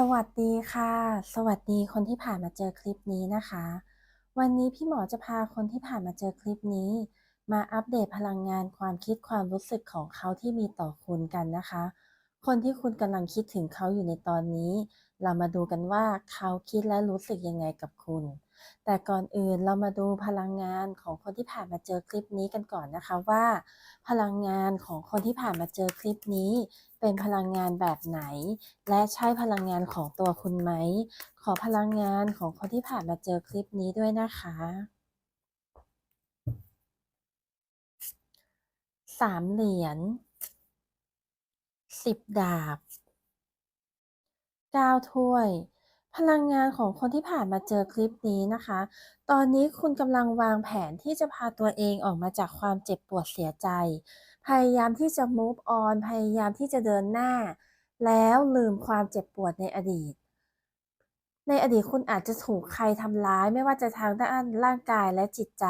สวัสดีค่ะ สวัสดีคนที่ผ่านมาเจอคลิปนี้นะคะ วันนี้พี่หมอจะพาคนที่ผ่านมาเจอคลิปนี้ มาอัปเดตพลังงานความคิดความรู้สึกของเขาที่มีต่อคุณกันนะคะ คนที่คุณกำลังคิดถึงเขาอยู่ในตอนนี้ เรามาดูกันว่าเขาคิดและรู้สึกยังไงกับคุณ แต่ก่อนอื่นเรามาดูพลังงานของคนที่ผ่านมาเจอคลิปนี้กันก่อนนะคะว่า พลังงานของคนที่ผ่านมาเจอคลิปนี้ เป็นพลังงานแบบไหน และใช่พลังงานของตัวคุณไหม ขอพลังงานของคนที่ผ่านมาเจอคลิปนี้ด้วยนะคะสามเหรียญสิบดาบ 9 ถ้วย พลังงานของคนที่ผ่านมาเจอคลิปนี้นะคะ ตอนนี้คุณกำลังวางแผนที่จะพาตัวเองออกมาจากความเจ็บปวดเสียใจ พยายามที่จะ move on พยายามที่จะเดินหน้า แล้วลืมความเจ็บปวดในอดีต ในอดีตคุณอาจจะถูกใครทำร้ายไม่ว่าจะทางด้านร่างกายและจิตใจ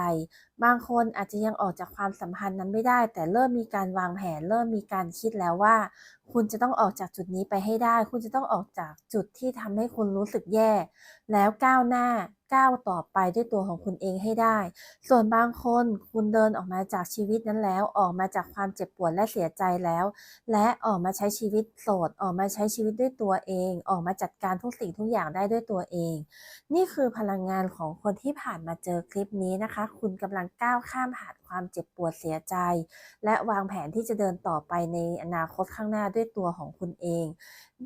บางคนอาจจะยังออกจากความสัมพันธ์นั้นไม่ได้ แต่เริ่มมีการวางแผน เริ่มมีการคิดแล้วว่า คุณจะต้องออกจากจุดนี้ไปให้ได้ คุณจะต้องออกจากจุดที่ทำให้คุณรู้สึกแย่ แล้วก้าวหน้า ก้าวต่อไปด้วยตัวของคุณเองให้ได้ ส่วนบางคนคุณเดินออกมาจากชีวิตนั้นแล้ว ออกมาจากความเจ็บปวดและเสียใจแล้ว และออกมาใช้ชีวิตโสด ออกมาใช้ชีวิตด้วยตัวเอง ออกมาจัดการทุกสิ่งทุกอย่างได้ด้วยตัวเอง นี่คือพลังงานของคนที่ผ่านมาเจอคลิปนี้นะคะ คุณกำลังก้าวข้ามผ่านความเจ็บปวดเสียใจ และวางแผนที่จะเดินต่อไปในอนาคตข้างหน้าด้วยตัวของคุณเอง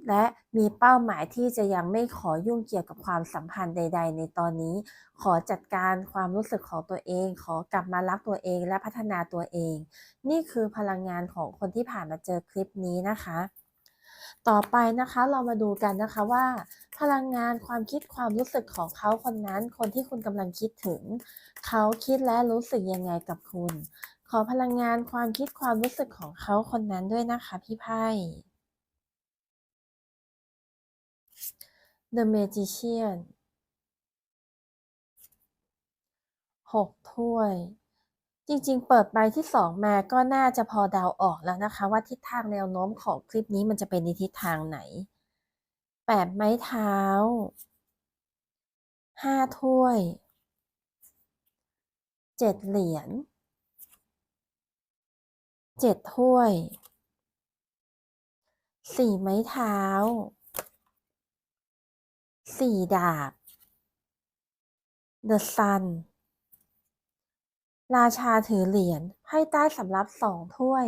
และมีเป้าหมายที่จะยังไม่ขอยุ่งเกี่ยวกับความสัมพันธ์ใด ๆ ในตอนนี้ ขอจัดการความรู้สึกของตัวเอง ขอกลับมารักตัวเองและพัฒนาตัวเอง นี่คือพลังงานของคนที่ผ่านมาเจอคลิปนี้นะคะ ต่อไปนะคะเรามาดูกันนะคะว่า พลังงานความคิดความรู้สึกของเขาคนนั้น คนที่คุณกำลังคิดถึง เขาคิดและรู้สึกยังไงกับคุณ ขอพลังงานความคิดความรู้สึกของเขาคนนั้นด้วยนะคะพี่ไพ่ The Magician หกถ้วย จริงๆ เปิดใบที่สองมาก็น่าจะพอเดาออกแล้วนะคะ ว่าทิศทางแนวโน้มของคลิปนี้มันจะเป็นในทิศทางไหนแปดไม้เท้าห้าถ้วยเจ็ดเหรียญเจ็ดถ้วยสี่ไม้เท้าสี่ดาบ The Sun ราชาถือเหรียญไพ่ใต้สำรับสองถ้วย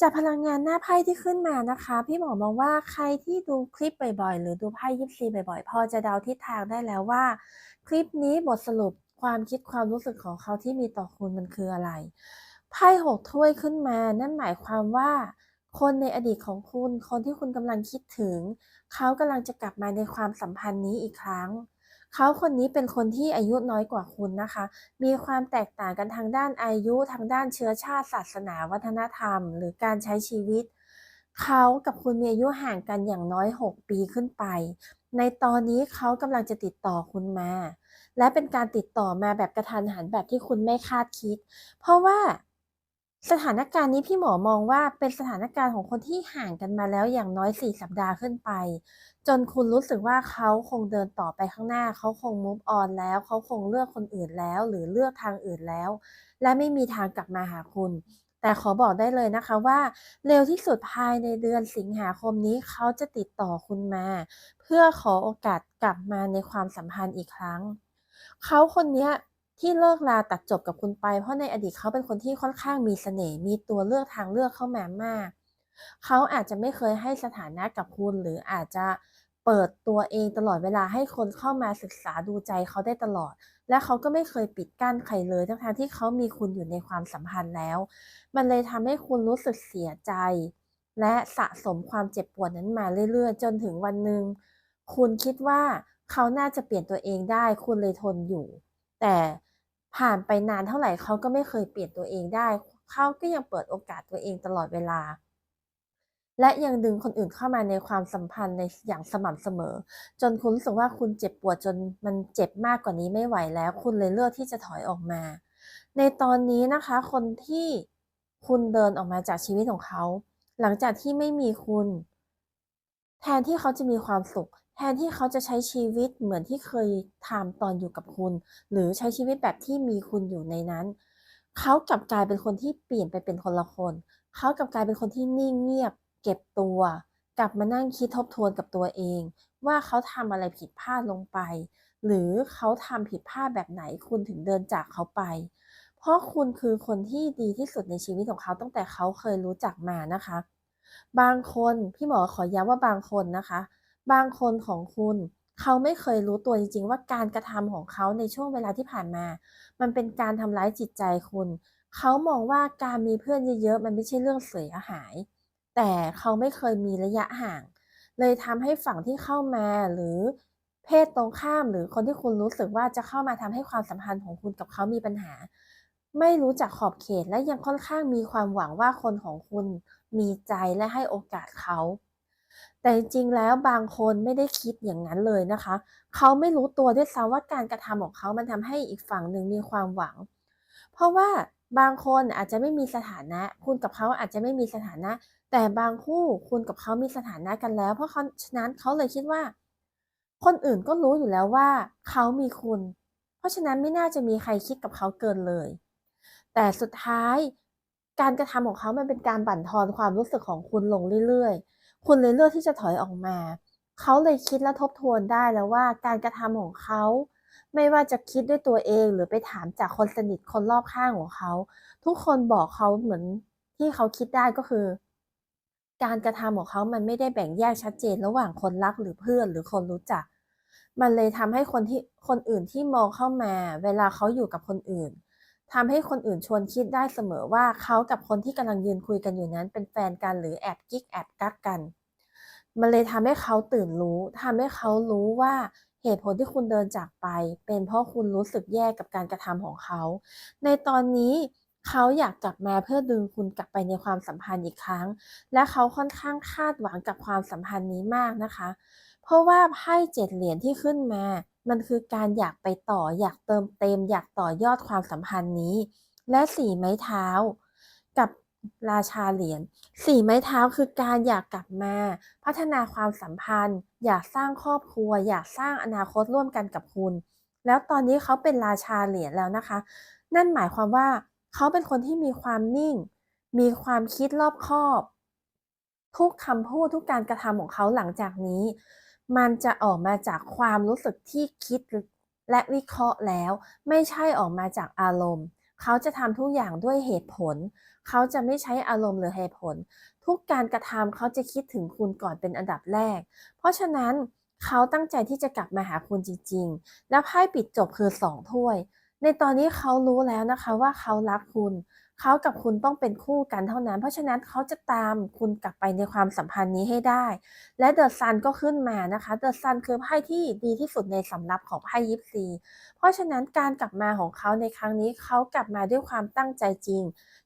จากพลังงานหน้าไพ่ที่ขึ้นมานะคะ พี่หมอมองว่าใครที่ดูคลิปบ่อยๆ หรือดูไพ่ยิปซีบ่อยๆ พอจะเดาทิศทางได้แล้วว่า คลิปนี้บทสรุปความคิดความรู้สึกของเขาที่มีต่อคุณมันคืออะไร ไพ่หกถ้วยขึ้นมา นั่นหมายความว่า คนในอดีตของคุณ คนที่คุณกำลังคิดถึง เขากำลังจะกลับมาในความสัมพันธ์นี้อีกครั้ง เขาคนนี้เป็นคนที่อายุน้อยกว่าคุณนะคะ มีความแตกต่างกันทางด้านอายุทางด้านเชื้อชาติศาสนาวัฒนธรรม หรือการใช้ชีวิต เขากับคุณมีอายุห่างกันอย่างน้อย 6 ปีขึ้นไป ในตอนนี้เขากำลังจะติดต่อคุณมา และเป็นการติดต่อมาแบบกระทันหันแบบที่คุณไม่คาดคิด เพราะว่า สถานการณ์นี้พี่หมอมองว่าเป็นสถานการณ์ของคนที่ห่างกันมาแล้วอย่างน้อย 4 สัปดาห์ขึ้นไป จนคุณรู้สึกว่าเขาคงเดินต่อไปข้างหน้า เขาคง move on แล้ว เขาคงเลือกคนอื่นแล้ว หรือเลือกทางอื่นแล้ว และไม่มีทางกลับมาหาคุณ แต่ขอบอกได้เลยนะคะว่า เร็วที่สุดภายในเดือนสิงหาคมนี้เขาจะติดต่อคุณมา เพื่อขอโอกาสกลับมาในความสัมพันธ์อีกครั้ง เขาคนนี้ ที่เลิกลาตัดจบกับคุณไป เพราะในอดีตเขาเป็นคนที่ค่อนข้างมีเสน่ห์มีตัวเลือกทางเลือกเข้ามามาก เขาอาจจะไม่เคยให้สถานะกับคุณ หรืออาจจะเปิดตัวเองตลอดเวลาให้คนเข้ามาศึกษาดูใจเขาได้ตลอด และเขาก็ไม่เคยปิดกั้นใครเลยทั้งๆที่เขามีคุณอยู่ในความสัมพันธ์แล้ว มันเลยทำให้คุณรู้สึกเสียใจ และสะสมความเจ็บปวดนั้นมาเรื่อยๆ จนถึงวันหนึ่งคุณคิดว่าเขาน่าจะเปลี่ยนตัวเองได้ คุณเลยทนอยู่ แต่ ผ่านไปนานเท่าไหร่เขาก็ไม่เคยเปลี่ยนตัวเองได้เขาก็ยังเปิดโอกาสตัวเองตลอดเวลา และยังดึงคนอื่นเข้ามาในความสัมพันธ์ในอย่างสม่ำเสมอ จนคุณรู้สึกว่าคุณเจ็บปวดจนมันเจ็บมากกว่านี้ไม่ไหวแล้ว คุณเลยเลือกที่จะถอยออกมา ในตอนนี้นะคะ คนที่คุณเดินออกมาจากชีวิตของเขา หลังจากที่ไม่มีคุณ แทนที่เขาจะมีความสุข แทนที่เขาจะใช้ชีวิตเหมือนที่เคยทำตอนอยู่กับคุณ หรือใช้ชีวิตแบบที่มีคุณอยู่ในนั้น เขากลับกลายเป็นคนที่เปลี่ยนไปเป็นคนละคน เขากลับกลายเป็นคนที่นิ่งเงียบ เก็บตัว กลับมานั่งคิดทบทวนกับตัวเอง ว่าเขาทำอะไรผิดพลาดลงไป หรือเขาทำผิดพลาดแบบไหนคุณถึงเดินจากเขาไป เพราะคุณคือคนที่ดีที่สุดในชีวิตของเขาตั้งแต่เขาเคยรู้จักมานะคะ บางคนพี่หมอขอย้ำว่าบางคนนะคะ บางคนของคุณเขาไม่เคยรู้ตัวจริงๆ ว่าการกระทำของเขาในช่วงเวลาที่ผ่านมา มันเป็นการทำร้ายจิตใจคุณ เขามองว่าการมีเพื่อนเยอะๆ มันไม่ใช่เรื่องเสียหาย แต่เขาไม่เคยมีระยะห่าง เลยทำให้ฝั่งที่เข้ามาหรือเพศตรงข้ามหรือคนที่คุณรู้สึกว่าจะเข้ามาทำให้ความสัมพันธ์ของคุณกับเขามีปัญหา ไม่รู้จักขอบเขตและยังค่อนข้างมีความหวังว่าคนของคุณมีใจและให้โอกาสเขา แต่จริงๆ แล้วบางคนไม่ได้คิดอย่างนั้นเลยนะคะ เขาไม่รู้ตัวด้วยซ้ำว่าการกระทำของเขามันทำให้อีกฝั่งหนึ่งมีความหวัง เพราะว่าบางคนอาจจะไม่มีสถานะ คุณกับเขาอาจจะไม่มีสถานะ แต่บางคู่คุณกับเขามีสถานะกันแล้ว เพราะเขาฉะนั้นเขาเลยคิดว่า คนอื่นก็รู้อยู่แล้วว่า เขามีคุณ เพราะฉะนั้นไม่น่าจะมีใครคิดกับเขาเกินเลย แต่สุดท้ายการกระทำของเขามันเป็นการบั่นทอนความรู้สึกของคุณลงเรื่อยๆ คุณเลยเลือกที่จะถอยออกมา เขาเลยคิดและทบทวนได้แล้วว่าการกระทำของเขา ไม่ว่าจะคิดด้วยตัวเองหรือไปถามจากคนสนิทคนรอบข้างของเขา ทุกคนบอกเขาเหมือนที่เขาคิดได้ก็คือ การกระทำของเขามันไม่ได้แบ่งแยกชัดเจนระหว่างคนรักหรือเพื่อนหรือคนรู้จัก มันเลยทำให้คนที่คนอื่นที่มองเข้ามา เวลาเขาอยู่กับคนอื่น ทำให้คนอื่นชวนคิดได้เสมอว่าเขากับคนที่กำลังยืนคุยกันอยู่นั้นเป็นแฟนกันหรือแอบกิ๊กแอบกักกัน มันเลยทำให้เขาตื่นรู้ทำให้เขารู้ว่าเหตุผลที่คุณเดินจากไป เป็นเพราะคุณรู้สึกแย่กับการกระทำของเขา ในตอนนี้เขาอยากกลับมาเพื่อดึงคุณกลับไปในความสัมพันธ์อีกครั้ง และเขาค่อนข้างคาดหวังกับความสัมพันธ์นี้มากนะคะ เพราะว่าไพ่เจ็ดเหรียญที่ขึ้นมา มันคือการอยากไปต่อ อยากเติมเต็ม อยากต่อยอดความสัมพันธ์นี้ และสี่ไม้เท้า กับราชาเหรียญสี่ไม้เท้าคือการอยากกลับมา พัฒนาความสัมพันธ์ อยากสร้างครอบครัว อยากสร้างอนาคตร่วมกันกับคุณ แล้วตอนนี้เขาเป็นราชาเหรียญแล้วนะคะ นั่นหมายความว่าเขาเป็นคนที่มีความนิ่ง มีความคิดรอบคอบ ทุกคำพูดทุกการกระทำของเขาหลังจากนี้ มันจะออกมาจากความรู้สึกที่คิดและวิเคราะห์แล้ว ไม่ใช่ออกมาจากอารมณ์ เขาจะทำทุกอย่างด้วยเหตุผล เขาจะไม่ใช้อารมณ์หรือเหตุผล ทุกการกระทำเขาจะคิดถึงคุณก่อนเป็นอันดับแรก เพราะฉะนั้นเขาตั้งใจที่จะกลับมาหาคุณจริง ๆ แล้วไพ่ปิดจบคือสองถ้วย ในตอนนี้เขารู้แล้วนะคะว่าเขารักคุณ เขากับคุณต้องเป็นคู่กันเท่านั้น เพราะฉะนั้นเขาจะตามคุณกลับไปในความสัมพันธ์นี้ให้ได้ และเดอะซันก็ขึ้นมานะคะเดอะซันคือไพ่ที่ดีที่สุดในสำรับของไพ่ยิปซีเพราะฉะนั้นการกลับมาของเขาในครั้งนี้เขากลับมาด้วยความตั้งใจจริง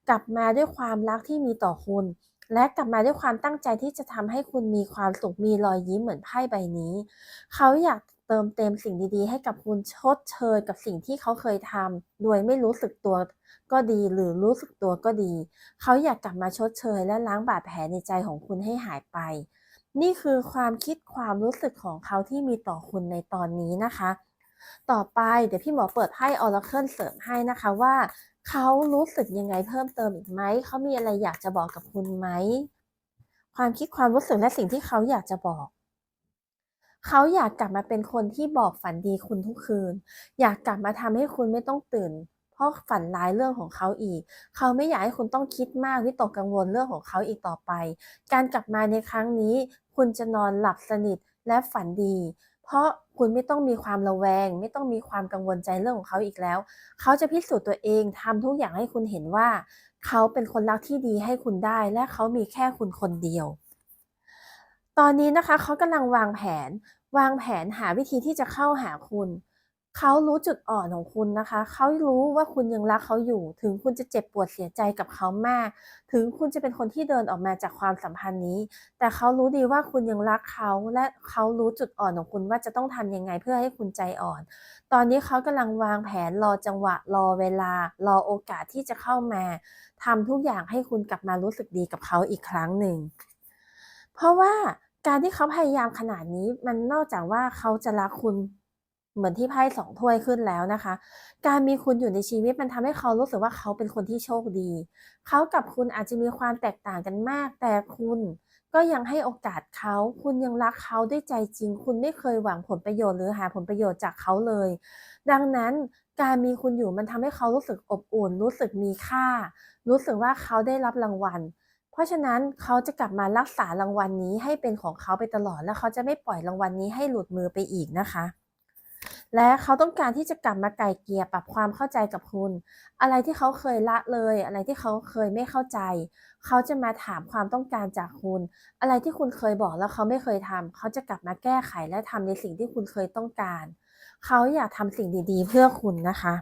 กลับมาด้วยความรักที่มีต่อคุณ และกลับมาด้วยความตั้งใจที่จะทำให้คุณมีความสุขมีรอยยิ้มเหมือนไพ่ใบนี้ เขาอยาก เติมเต็มสิ่งดีๆ ให้กับคุณชดเชยกับสิ่งที่เขาเคยทำโดยไม่รู้สึกตัวก็ดีหรือรู้สึกตัวก็ดี เขาอยากกลับมาชดเชยและล้างบาดแผลในใจของคุณให้หายไป นี่คือความคิดความรู้สึกของเขาที่มีต่อคุณในตอนนี้นะคะ ต่อไปเดี๋ยวพี่หมอเปิดไพ่ออร์เคิลเสริมให้นะคะว่า เขารู้สึกยังไงเพิ่มเติมอีกไหมเขามีอะไรอยากจะบอกกับคุณไหมความคิดความรู้สึกและสิ่งที่เขาอยากจะบอก เขาอยากกลับมาเป็นคนที่บอกฝันดีคุณทุกคืน อยากกลับมาทำให้คุณไม่ต้องตื่น เพราะฝันร้ายเรื่องของเขาอีก เขาไม่อยากให้คุณต้องคิดมากวิตกกังวลเรื่องของเขาอีกต่อไป การกลับมาในครั้งนี้ คุณจะนอนหลับสนิทและฝันดี เพราะคุณไม่ต้องมีความระแวง ไม่ต้องมีความกังวลใจเรื่องของเขาอีกแล้ว เขาจะพิสูจน์ตัวเองทำทุกอย่างให้คุณเห็นว่า เขาเป็นคนรักที่ดีให้คุณได้ และเขามีแค่คุณคนเดียว ตอนนี้นะคะเขากำลังวางแผน วางแผนหาวิธีที่จะเข้าหาคุณ เขารู้จุดอ่อนของคุณนะคะ เขารู้ว่าคุณยังรักเขาอยู่ ถึงคุณจะเจ็บปวดเสียใจกับเขามาก ถึงคุณจะเป็นคนที่เดินออกมาจากความสัมพันธ์นี้ แต่เขารู้ดีว่าคุณยังรักเขา และเขารู้จุดอ่อนของคุณว่าจะต้องทำยังไงเพื่อให้คุณใจอ่อน ตอนนี้เขากำลังวางแผนรอจังหวะ รอเวลา รอโอกาสที่จะเข้ามาทำทุกอย่างให้คุณกลับมารู้สึกดีกับเขาอีกครั้งหนึ่ง เพราะว่า การที่เขาพยายามขนาดนี้ มันนอกจากว่าเขาจะรักคุณเหมือนที่ไพ่สองถ้วยขึ้นแล้วนะคะ การมีคุณอยู่ในชีวิตมันทำให้เขารู้สึกว่าเขาเป็นคนที่โชคดี เขากับคุณอาจจะมีความแตกต่างกันมาก แต่คุณก็ยังให้โอกาสเขา คุณยังรักเขาด้วยใจจริง คุณไม่เคยหวังผลประโยชน์หรือหาผลประโยชน์จากเขาเลย ดังนั้นการมีคุณอยู่มันทำให้เขารู้สึกอบอุ่น รู้สึกมีค่า รู้สึกว่าเขาได้รับรางวัล ราะฉะนั้นเขาจะกลับมารักษารางวัลนี้ให้เป็นของเขาไปตลอด และเขาจะไม่ปล่อยรางวัลนี้ให้หลุดมือไปอีกนะคะ และเขาต้องการที่จะกลับมาไกลเกลี่ยปรับความเข้าใจกับคุณ อะไรที่เขาเคยละเลย อะไรที่เขาเคยไม่เข้าใจ เขาจะมาถามความต้องการจากคุณ อะไรที่คุณเคยบอกแล้วเขาไม่เคยทำเขาจะกลับมาแก้ไขและทำในสิ่งที่คุณเคยต้องการ เขาอยากทำสิ่งดีๆ เพื่อคุณนะคะ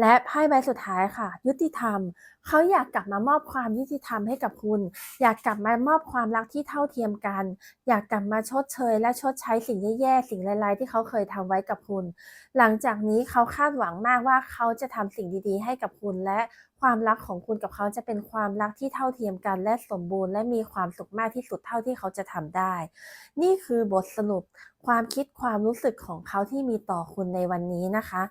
และไพ่ใบสุดท้ายค่ะ ยุติธรรม เขาอยากกลับมามอบความยุติธรรมให้กับคุณ อยากกลับมามอบความรักที่เท่าเทียมกัน อยากกลับมาชดเชย และชดใช้สิ่งแย่ๆสิ่งร้ายๆที่เขาเคยทำไว้กับคุณ หลังจากนี้เขาคาดหวังมากว่าเขาจะทำสิ่งดีๆ ให้กับคุณและ ความรักของคุณกับเขาจะเป็นความรักที่เท่าเทียมกันและสมบูรณ์ และมีความสุขมากที่สุดเท่าที่เขาจะทำได้ นี่คือบทสรุปความคิดความรู้สึกของเขาที่มีต่อคุณในวันนี้นะคะ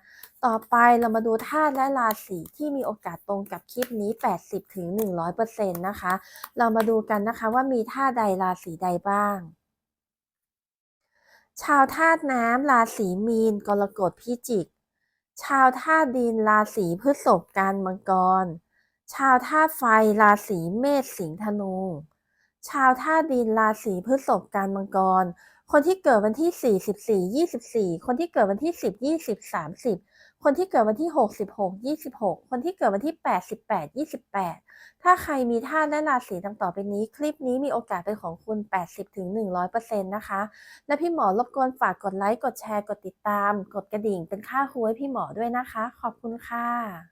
ต่อไปเรามาดูธาตุและราศีที่มีโอกาสตรงกับคลิปนี้ 80-100%นะคะ เรามาดูกันนะคะว่ามีธาตุใดราศีใดบ้างชาวธาตุน้ำราศีมีน กรกฎพิจิก ชาวธาตุดินราศีพฤษภการมังกร ชาวธาตุไฟราศีเมษสิงห์ธนู ชาวธาตุดินราศีพฤษภการมังกร คนที่เกิดวันที่ 4 14 24 คนที่เกิดวันที่ 10 20 30 คนที่เกิดวันที่ 6 16 26 คนที่เกิดวันที่ 8 18 28 ถ้าใครมีธาตุและราศีดังต่อไปนี้ คลิปนี้มีโอกาสเป็นของคุณ 80-100%นะคะ และพี่หมอรบกวนฝากกดไลค์ กดแชร์ กดติดตาม กดกระดิ่งเป็นค่าครูให้พี่หมอด้วยนะคะ ขอบคุณค่ะ